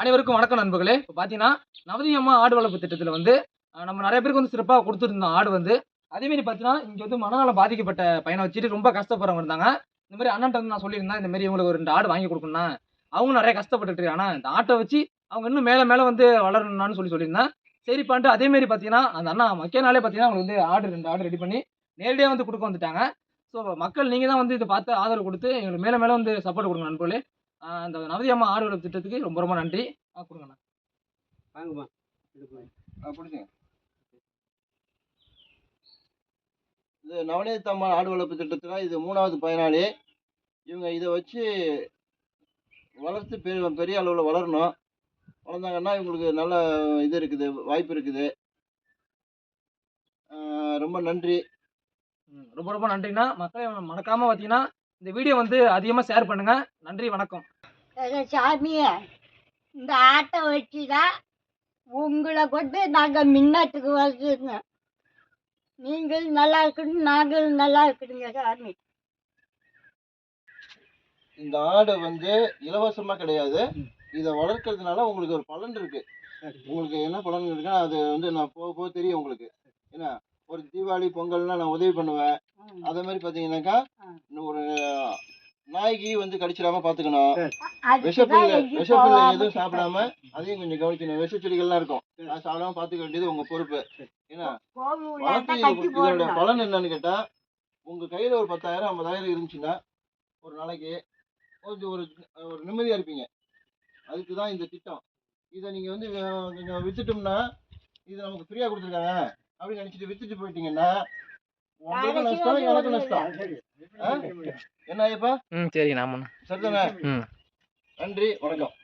அனைவருக்கும் வணக்கம் நண்பர்களே. இப்போ பார்த்தீங்கன்னா நவதியம்மா ஆடு வளர்ப்பு திட்டத்தில் வந்து நம்ம நிறைய பேருக்கு வந்து சிறப்பாக கொடுத்துருந்தோம் ஆடு வந்து அதேமாரி பார்த்தீங்கன்னா இங்கே வந்து மனநலம் பாதிக்கப்பட்ட பையனை வச்சுட்டு ரொம்ப கஷ்டப்படுறவங்க இருந்தாங்க. இந்த மாதிரி அண்ணன்ட்ட வந்து நான் சொல்லியிருந்தேன் இந்த மாதிரி இவங்களுக்கு ஒரு ரெண்டு ஆடு வாங்கி கொடுக்கணும்னா அவங்க நிறைய கஷ்டப்பட்டுட்டு ஆனால் இந்த ஆட்டை வச்சு அவங்க இன்னும் மேலே மேலே வந்து வளரணும்னு சொல்லி சொல்லியிருந்தேன். சரி பண்ணிட்டு அதேமாரி பார்த்தீங்கன்னா அந்த அண்ணா மக்கள் நாளே பார்த்தீங்கன்னா அவங்க வந்து ஆடு ரெண்டு ஆடு ரெடி பண்ணி நேரடியாக வந்து கொடுக்க வந்துட்டாங்க. ஸோ மக்கள் நீங்கள் தான் வந்து இதை பார்த்து ஆதரவு கொடுத்து எங்களுக்கு மேலே மேலே வந்து சப்போர்ட் கொடுங்க நண்பர்களே. அந்த நவதியம்மா ஆடு வளர்ப்பு திட்டத்துக்கு ரொம்ப ரொம்ப நன்றி. ஆ, கொடுங்கண்ணா வாங்கம்மா. பிடிச்சிங்க இது நவநீத அம்மா ஆடு வளர்ப்பு திட்டத்தில் இது மூணாவது பயனாளி. இவங்க இதை வச்சு வளர்த்து பெரிய பெரிய அளவில் வளரணும். வளர்ந்தாங்கன்னா இவங்களுக்கு நல்ல இது இருக்குது வாய்ப்பு இருக்குது. ரொம்ப நன்றி. ரொம்ப ரொம்ப நன்றிண்ணா மக்களை மறக்காம பார்த்தீங்கன்னா இந்த வீடியோ வந்து அதிகமாக ஷேர் பண்ணுங்க. நன்றி வணக்கம். சாமியே இந்த ஆட்டை வச்சு தான் உங்களை கொண்டு நாங்கள் மின்னத்துக்கு வருதுங்க நீங்கள் நல்லா இருக்கணும் நாங்கள் நல்லா இருக்கணுங்க சாமி. இந்த ஆடு வந்து இலவசமாக கிடையாது. இதை வளர்க்கறதுனால உங்களுக்கு ஒரு பலன் இருக்கு. உங்களுக்கு என்ன பலன் இருக்குன்னா அது வந்து நான் போக போக தெரியும் உங்களுக்கு. என்ன? ஒரு தீபாவளி பொங்கல்னா நான் உதவி பண்ணுவேன். அதே மாதிரி. இன்னும் ஒரு நாய்க்கு வந்து கடிச்சிடாம பார்த்துக்கணும் அதுக்கு விஷப்பிள்ளை விஷப்பிள்ளை எதுவும். சாப்பிடாம அதையும் கொஞ்சம் கவனிக்கணும். விஷ செடிகள்லாம் இருக்கும். அது சாப்பிடாம பார்த்துக்க வேண்டியது உங்க பொறுப்பு. ஏன்னா வளர்த்து இதோட பலன் என்னன்னு கேட்டா உங்க கையில ஒரு பத்தாயிரம் ஐம்பதாயிரம் இருந்துச்சுன்னா ஒரு நாளைக்கு கொஞ்சம் ஒரு ஒரு நிம்மதியா இருப்பீங்க. அதுக்கு தான் இந்த திட்டம். இதை நீங்க வந்து கொஞ்சம் வித்துட்டோம்னா இது நமக்கு ஃப்ரீயா கொடுத்துருக்காங்க. அப்படின்னு நினைச்சிட்டு வித்துட்டு போயிட்டீங்கன்னா எனக்கு நஷ்டம் ஆ? என்ன ஐயப்பா ம் சரி நாமண்ணா சரிதானே? ம். நன்றி வணக்கம்.